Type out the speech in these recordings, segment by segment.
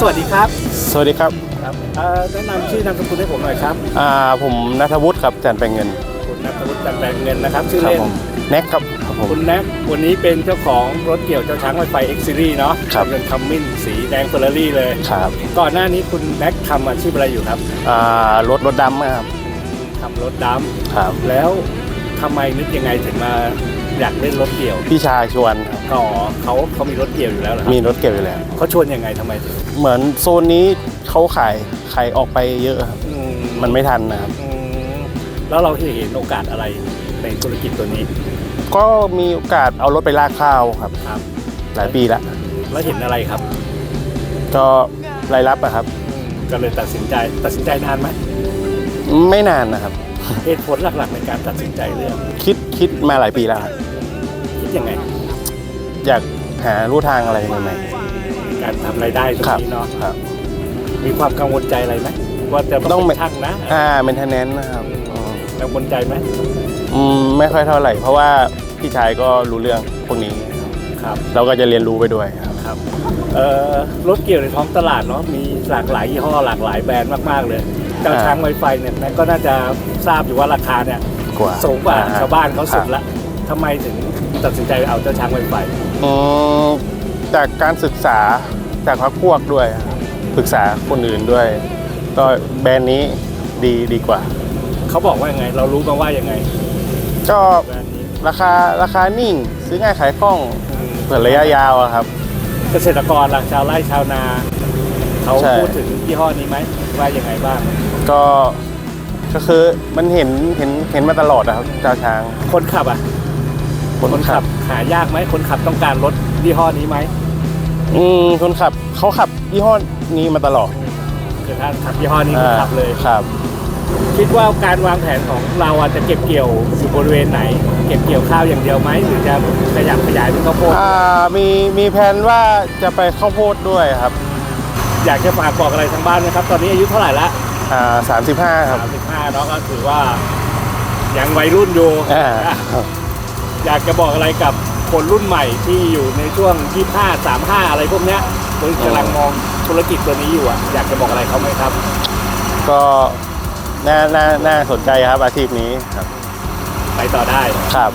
สวัสดีครับครับเอ่อแนะนำชื่อนามสกุลให้ผมหน่อยครับอ่าผมนัทวุฒิครับจันแปลงเงินคุณนัทวุฒิจันแปลงเงินนะครับชื่อครับเล่นผมแน็กครับครับผม คุณแน็กวันนี้เป็นเจ้าของรถเกี่ยวเจ้าช้างไวไฟ X Series เนาะครับ เป็นคัมมินสีแดงเฟอร์รารี่เลย ครับก่อนหน้านี้คุณแน็กทำอาชีพอะไรอยู่ครับอ่ารถรถดำครับทำรถดครับำแล้วทำไมนึกยังไงถึงมาอยากเล่นรถเกี่ยว พี่ชายชวนครับ ก็เขาเขามีรถเกี่ยวอยู่แล้วเหรอครับมีรถเก็บอยู่แล้ว เขาชวนยังไงทำไมถึงเหมือนโซนนี้เขาขายขายออกไปเยอะครับอืมันไม่ทันนะครับ อืมแล้วเราเห็นโอกาสอะไรในธุรกิจตัวนี้ก็มีโอกาสเอารถไปลากข้าวครับ ครับ หลายปีแล้วแล้วเห็นอะไรครับก็รายรับอะครับ อืมก็เลยตัดสินใจตัดสินใจนานไหมไม่นานนะครับ เหตุผลหลักๆในการตัดสินใจเรื่องคิดคิดมาหลายปีแล้วครับคิดยังไง อยากหาลู่ทางอะไรใหม่การทำรายได้ตรงๆครับนี้เนาะครับ มีความกังวลใจอะไรไหมว่าจะต้ต้อองงเป็นช่างนะอ่าเมนเทนแนนซ์นะครับอืมกังวลใจไหมอืมไม่ค่อยเท่าไหร่ เพราะว่าพี่ชายก็รู้เรื่องพวกนี้ครับครับ เราก็จะเรียนรู้ไปด้วยครับ ครับเอ่อรถเกี่ยวในท้องตลาดเนาะมีหลากหลายยี่ห้อหลากหลายแบรนด์มากๆเลยเจ้าอ่า ช้างไวไฟเนี่ยแม่ก็น่าจะทราบอยู่ว่าราคาเนี่ยกว่าสูงกว่าอ่ ชาวบ้านเขาสุดครับละทำไมถึงตัดสินใจเอาเจ้าช้างไวไฟ อืมจากการศึกษาจากพักพวกด้วยครับปรึกษาคนอื่นด้วย ก็แบรนด์นี้ดีดีกว่า เขาบอกว่ายังไง เรารู้มาว่ายังไงก็แบรนด์นี้ราคาราคานิ่ง ซื้อง่ายขายคล่องอืมเปิดระยะยาวอะครับ เกษตรกรล่ะชาวไร่ชาวนา เขาใช่ พูดถึงยี่ห้อนี้ไหมว่ายังไงบ้าง ก็ก็คือมันเห็นเห็นเห็นมาตลอดนะครับเจ้าช้างคนขับอะ คนขับหายากไหมคนขับต้องการรถยี่ห้อนี้ไหมอืมคนขับเขาขับยี่ห้อนี้มาตลอดคือถ้าขับยี่ห้อนี้ก็ขับเลยครับ คิดว่าการวางแผนของเราอะจะเก็บเกี่ยวอยู่บริเวณไหน เก็บเกี่ยวข้าวอย่างเดียวไหมหรือจะขยับขยายเป็นข้าวโพดอ่ามีมีแผนว่าจะไปข้าวโพดด้วยครับ อยากจะฝากบอกอะไรทางบ้านนะครับ ตอนนี้อายุเท่าไหร่ละอ่าสามสิบห้าครับสามสิบห้าเนาะก็ถือว่ายังวัยรุ่นอยู่ อ่าอยากจะบอกอะไรกับคนรุ่นใหม่ที่อยู่ในช่วง 25 35 อะไรพวกเนี้ยคนกำลังมองธุรกิจตัวนี้อยู่อะอยากจะบอกอะไรเขาไหมครับ ก็น่าน่าน่าสนใจครับอาชีพนี้ครับ ไปต่อได้ครับ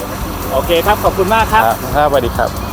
โอเคครับ ขอบคุณมากครับ ครับครับสวัสดีครับ